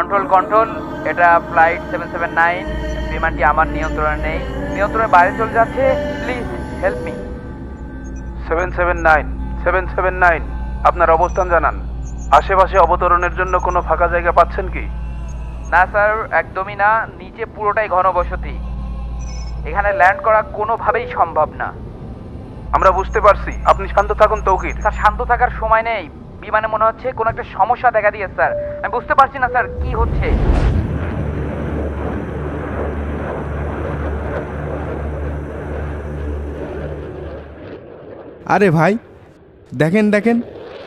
Control control এটা flight seven seven nine বিমানটি আমার নিয়ন্ত্রণে নেই। নিয়ন্ত্রণের বাইরে চলে যাচ্ছে please help me seven seven nine seven seven nine আপনার অবস্থান জানান। আশেপাশে অবতরণের জন্য কোনো ফাঁকা জায়গা পাচ্ছেন কি? না স্যার একদমই না। নিচে পুরোটাই ঘনবসতি। এখানে ল্যান্ড করা কোনোভাবেই সম্ভব না। আমরা বুঝতে পারছি। আপনি শান্ত থাকুন তৌকির। স্যার শান্ত থাকার সময় নেই। বিমানে মনে হচ্ছে কোনো একটা সমস্যা দেখা দিয়েছে স্যার। আমি বুঝতে পারছি না স্যার কি হচ্ছে? আরে ভাই দেখেন দেখেন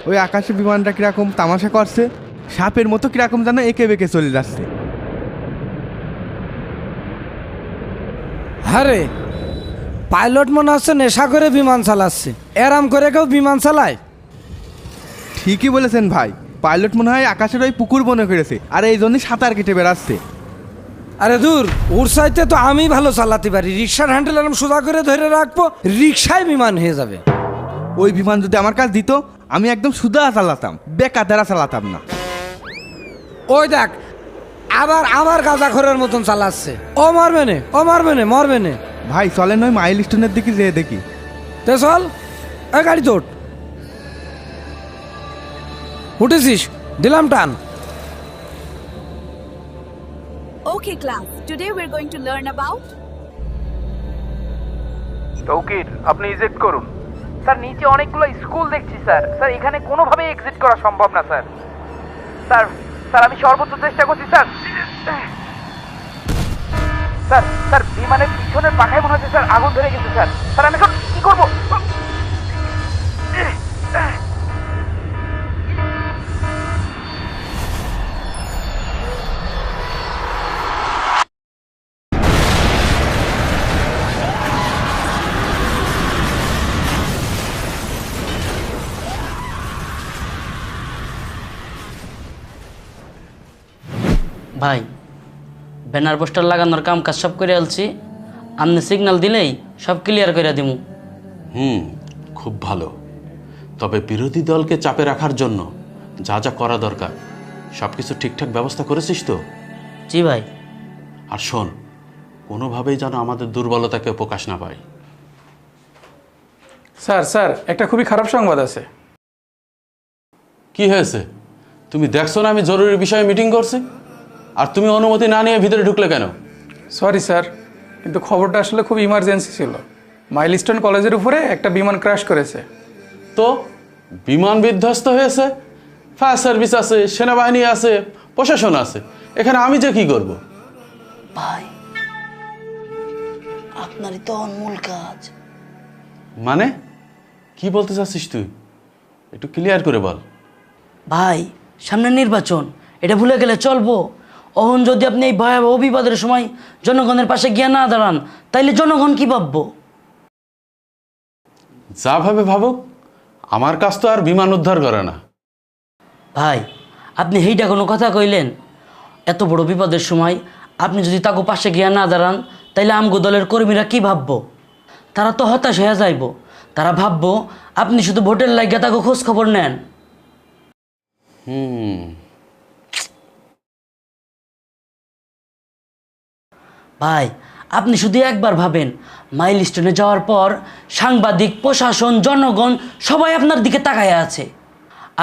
ওই আকাশে বিমানটা কীরকম তামাশা করছে সাপের মতো কীরকম যেন এঁকে বেঁকে চলে যাচ্ছে। আরে পাইলট মনে হচ্ছে নেশা করে বিমান চালাচ্ছে। এরাম করে কেউ বিমান চালায়? ঠিকই বলেছেন ভাই। পাইলট মনে হয় আকাশের ওই পুকুর মনে করেছে আর এই জন্যই সাঁতার কেটে বেড়াচ্ছে। আরে দূর ওর সাইতে তো আমি ভালো চালাতে পারি। রিক্সার হ্যান্ডেল এরম সোজা করে ধরে রাখব রিক্সায় বিমান হয়ে যাবে। ওই বিমান যদি আমার কাছে দিত আমি একদম সুদা চালাতাম বেকাদারা চালাতাম না। ওই দেখ আবার আবার গাঁজাখরের মতন চালাচ্ছে। ও মারবে নে ও মারবে নে মরবে নে। ভাই চলেন ওই মাইল স্টোনের দিকে যেয়ে দেখি। তে চল এ গাড়ি তোট উঠেছিস? দিলাম টান। Okay, class. Today we're going to learn about Tauqir আপনি ইজেক্ট করুন। স্যার নিচে অনেকগুলো স্কুল দেখছি স্যার। স্যার এখানে কোনোভাবেই এক্সিট করা সম্ভব না স্যার। স্যার স্যার আমি সর্বোচ্চ চেষ্টা করছি স্যার। স্যার স্যার বিমানের পিছনের পাখায় মনে হচ্ছে স্যার আগুন ধরে গেছে স্যার। স্যার আমি এখন কি করব? ভাই ব্যানার পোস্টার লাগানোর কাম কাজ সব করে আলছি। আপনি সিগন্যাল দিলেই সব ক্লিয়ার করে দিমু। হুম খুব ভালো। তবে বিরোধী দলকে চাপে রাখার জন্য যা যা করা দরকার সব কিছু ঠিকঠাক ব্যবস্থা করেছিস তো? জি ভাই। আর শোন কোনোভাবেই যেন আমাদের দুর্বলতাকে প্রকাশ না পায়। স্যার স্যার একটা খুবই খারাপ সংবাদ আছে। কি হয়েছে? তুমি দেখছ না আমি জরুরি বিষয়ে মিটিং করছি? আর তুমি অনুমতি না নিয়ে ভিতরে ঢুকলে কেন? সরি স্যার কিন্তু খবরটা আসলে খুব ইমার্জেন্সি ছিল। মাইলস্টোন কলেজের উপরে একটা বিমান ক্র্যাশ করেছে। তো? বিমান বিধ্বস্ত হয়েছে? ফায়ার সার্ভিস আছে সেনাবাহিনী আছে প্রশাসন আছে। এখানে আমি যে কি করব? ভাই আপনারই তো অনমূল কাজ। মানে? কি বলতে চাচ্ছিস তুই? একটু ক্লিয়ার করে বল। ভাই সামনে নির্বাচন। এটা ভুলে গেলে চলবো। অহন যদি আপনি এই ভয়াবহ বিপদের সময় জনগণের পাশে গিয়ে না দাঁড়ান তাইলে জনগণ কি ভাববো? যা ভাবে ভাবুক আমার কাজ তো আর বিমান উদ্ধার করে না। ভাই আপনি হেইটা কোনো কথা কইলেন? এত বড় বিপদের সময় আপনি যদি তাকে পাশে গিয়া না দাঁড়ান তাইলে আমগো দলের কর্মীরা কি ভাববো? তারা তো হতাশ হয়ে যাইব। তারা ভাববো আপনি শুধু ভোটের লাগিয়া তাকে খোঁজ খবর নেন। হুম। ভাই, আপনি শুধু একবার ভাবেন মাইল স্টোনে যাওয়ার পর সাংবাদিক, প্রশাসন, জনগণ সবাই আপনার দিকে তাকায় আছে।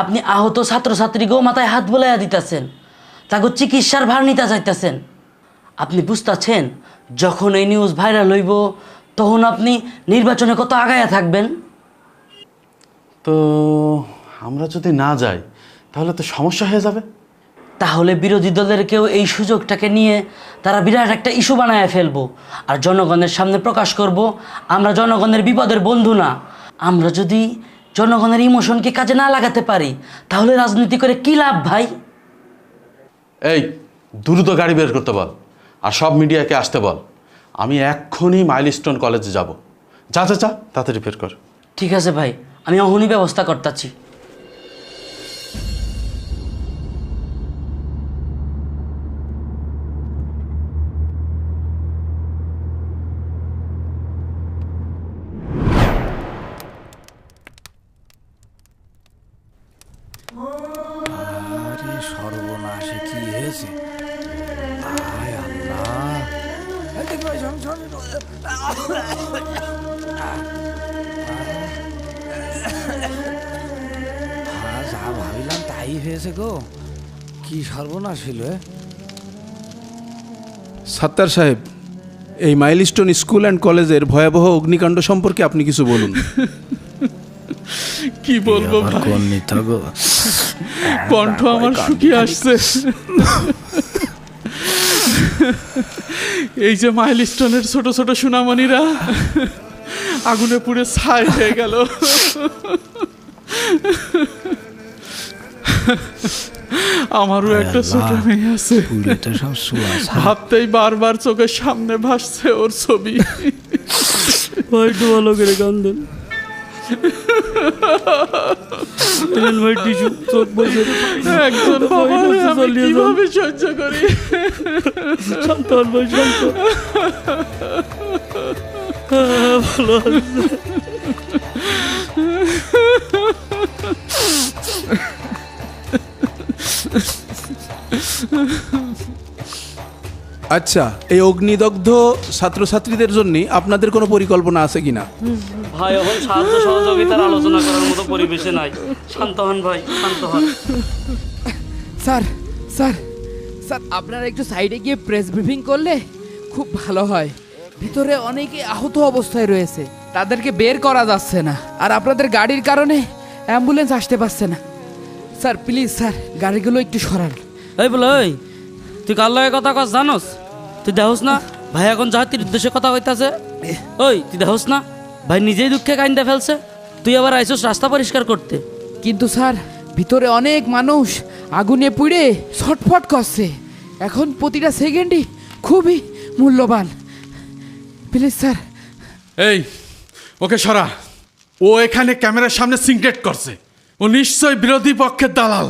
আপনি আহত ছাত্রছাত্রীকেও মাথায় হাত বোলাইয়া দিতেছেন, তাকে চিকিৎসার ভার নিতে চাইতেছেন। আপনি বুঝতেছেন, যখন এই নিউজ ভাইরাল হইব, তখন আপনি নির্বাচনে কত আগায়া থাকবেন? তো আমরা যদি না যাই, তাহলে তো সমস্যা হয়ে যাবে। তাহলে বিরোধী দলের কেউ এই সুযোগটাকে নিয়ে তারা বিরাট একটা ইস্যু বানায় ফেলব। আর জনগণের সামনে প্রকাশ করব আমরা জনগণের বিপদের বন্ধু না। আমরা যদি জনগণের ইমোশনকে কাজে না লাগাতে পারি তাহলে রাজনীতি করে কি লাভ ভাই? এই দ্রুত গাড়ি বের করতে বল আর সব মিডিয়াকে আসতে বল। আমি এক্ষুনি মাইলস্টোন কলেজে যাব। যা যা যা তাড়াতাড়ি বের কর। ঠিক আছে ভাই আমি অহনি ব্যবস্থা করতেছি। তাই হয়েছে গো? কি সর্বনাশ হইল? সাত্তার সাহেব এই মাইলস্টোন স্কুল অ্যান্ড কলেজের ভয়াবহ অগ্নিকাণ্ড সম্পর্কে আপনি কিছু বলুন। কি বলব কণ্ঠ আমার শুকিয়ে আসছে। এই যে মাইলস্টোনের ছোট ছোট সুনামণিরা আগুনে পুড়ে ছাই হয়ে গেল। আমারও একটা ছোট মেয়ে আছে। পুরে তো সব সুয়াস ভাবতেই বারবার চোখের সামনে ভাসছে ওর ছবি। ভাই একটু ভালো করে টিস্যু চোখ একজন বাবা হয়ে আমি কীভাবে সহ্য করি? শান্ত হ্যাঁ, ভালো আচ্ছা এই অগ্নিদগ্ধ ছাত্রছাত্রীদের জন্য আপনাদের কোনো পরিকল্পনা আছে কিনা? ভাই এখন সাহায্য সহযোগিতার আলোচনা করার মতো পরিবেশে নাই। শান্ত হন ভাই শান্ত হন। স্যার স্যার স্যার আপনারা একটু সাইডে গিয়ে প্রেস ব্রিফিং করলে খুব ভালো হয়। ভিতরে অনেকে আহত অবস্থায় রয়েছে। তাদেরকে বের করা যাচ্ছে না। আর আপনাদের গাড়ির কারণে অ্যাম্বুলেন্স আসতে পারছে না। স্যার প্লিজ স্যার গাড়িগুলো একটু সরান। এই বলে ওই তুই কার লগে কথা কস জানোস? তুই দেখোস না? ভাই এখন জাতির উদ্দেশ্যে কথা কইতাছে। ওই তুই দেখোস না? ভাই নিজেই দুঃখে কাইন্দা ফেলছে। তুই আবার আইসোস রাস্তা পরিষ্কার করতে। কিন্তু স্যার ভিতরে অনেক মানুষ আগুনে পুড়ে ছটফট করছে। এখন প্রতিটা সেকেন্ডই খুবই মূল্যবান। Please sir. এই ওকে সরা। ও এখানে ক্যামেরার সামনে সিংক্রেট করছে। ও নিশ্চয় বিরোধী পক্ষের দালাল।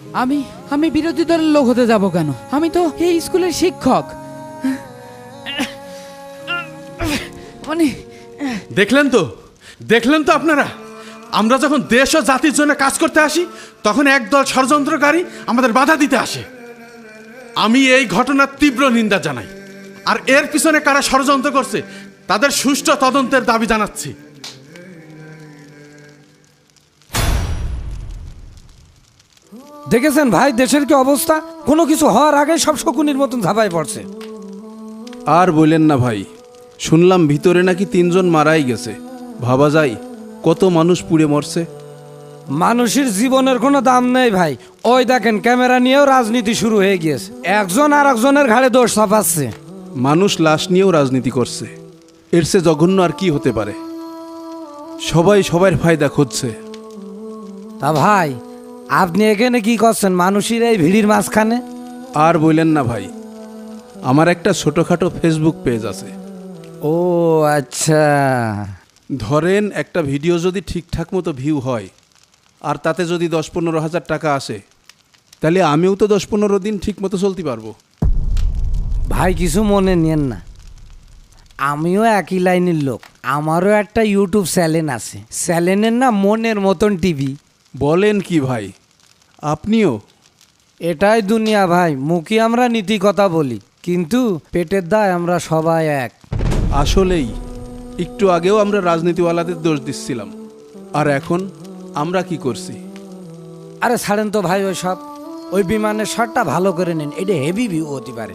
আমি আমি বিরোধী দলের লোক হতে যাব কেন? আমি তো এই স্কুলের শিক্ষক। মানে দেখলেন তো? দেখলেন তো আপনারা? আমরা যখন দেশ ও জাতির জন্য কাজ করতে আসি তখন একদল ষড়যন্ত্রকারী আমাদের বাধা দিতে আসে। আমি এই ঘটনার তীব্র নিন্দা জানাই। আর এর পিছনে কারা ষড়যন্ত্র করছে তাদের সুষ্ঠু তদন্তের দাবি জানাচ্ছি। দেখেছেন ভাই দেশের কি অবস্থা? কোনো কিছু হওয়ার আগে সব শকুনির মতন ঝাঁপায় পড়ছে। আর বললেন না ভাই শুনলাম ভিতরে নাকি তিনজন মারাই গেছে। ভাবা যায় কত মানুষ পুড়ে মরছে। মানুষের জীবনের কোনো দাম নেই ভাই। ওই দেখেন ক্যামেরা নিয়েও রাজনীতি শুরু হয়ে গিয়েছে। একজন আর একজনের ঘাড়ে দোষ চাপাচ্ছে। মানুষ লাশ নিয়েও রাজনীতি করছে। এর সে জঘন্য আর কি হতে পারে? সবাই সবার ফায়দা খুঁজছে। তা ভাই আপনি এখানে কি করছেন? মানুষের এই ভিড়ির মাঝখানে? আর বললেন না ভাই। আমার একটা ছোটোখাটো ফেসবুক পেজ আছে। ও আচ্ছা। ধরেন একটা ভিডিও যদি ঠিকঠাক মতো ভিউ হয় আর তাতে যদি দশ পনেরো হাজার টাকা আসে তাহলে আমিও তো দশ পনেরো দিন ঠিক মতো চলতে পারব। ভাই কিছু মনে নিয়েন না। আমিও একই লাইনের লোক। আমারও একটা ইউটিউব চ্যানেল আছে। চ্যানেলের না মনের মতন টিভি বলেন কি ভাই? আপনিও? এটাই দুনিয়া ভাই মুখে আমরা নীতি কথা বলি কিন্তু পেটের দায় আমরা সবাই এক। আসলেই একটু আগেও আমরা রাজনীতিওয়ালাদের দোষ দিচ্ছিলাম আর এখন আমরা কি করছি? আরে ছাড়েন তো ভাই ওই সব ওই বিমানের শটটা ভালো করে নিন এটা হেভি ভিউ হতে পারে।